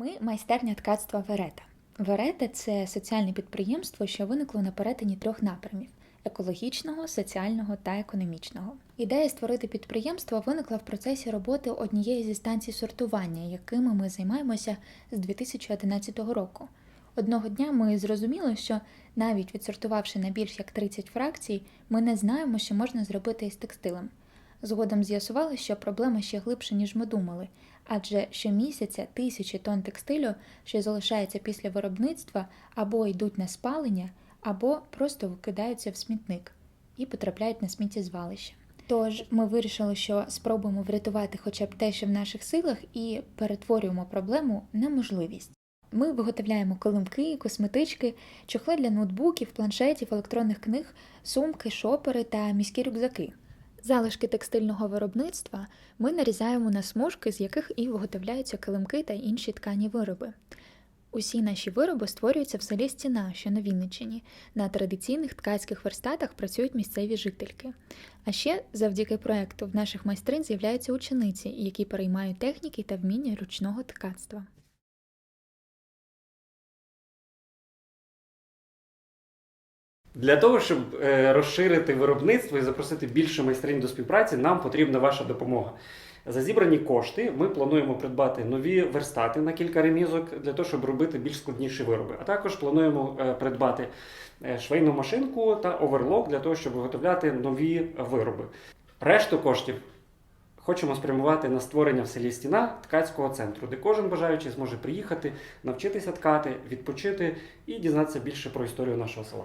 Ми майстерня ткацтва Верета. Верета це соціальне підприємство, що виникло на перетині трьох напрямів: екологічного, соціального та економічного. Ідея створити підприємство виникла в процесі роботи однієї зі станцій сортування, якими ми займаємося з 2011 року. Одного дня ми зрозуміли, що навіть відсортувавши на більш як 30 фракцій, ми не знаємо, що можна зробити із текстилем. Згодом з'ясували, що проблема ще глибше, ніж ми думали, адже щомісяця тисячі тонн текстилю, що залишається після виробництва, або йдуть на спалення, або просто викидаються в смітник і потрапляють на сміттєзвалище. Тож ми вирішили, що спробуємо врятувати хоча б те, що в наших силах, і перетворюємо проблему на можливість. Ми виготовляємо килимки, косметички, чохли для ноутбуків, планшетів, електронних книг, сумки, шопери та міські рюкзаки. Залишки текстильного виробництва ми нарізаємо на смужки, з яких і виготовляються килимки та інші ткані вироби. Усі наші вироби створюються в селі Стіна, що на Вінниччині. На традиційних ткацьких верстатах працюють місцеві жительки. А ще завдяки проекту в наших майстринь з'являються учениці, які переймають техніки та вміння ручного ткацтва. Для того, щоб е, розширити виробництво і запросити більше майстринь до співпраці, нам потрібна ваша допомога. За зібрані кошти ми плануємо придбати нові верстати на кілька ремізок для того, щоб робити більш складніші вироби. А також плануємо е, придбати е, швейну машинку та оверлок для того, щоб виготовляти нові вироби. Решту коштів хочемо спрямувати на створення в селі Стіна ткацького центру, де кожен бажаючий зможе приїхати, навчитися ткати, відпочити і дізнатися більше про історію нашого села.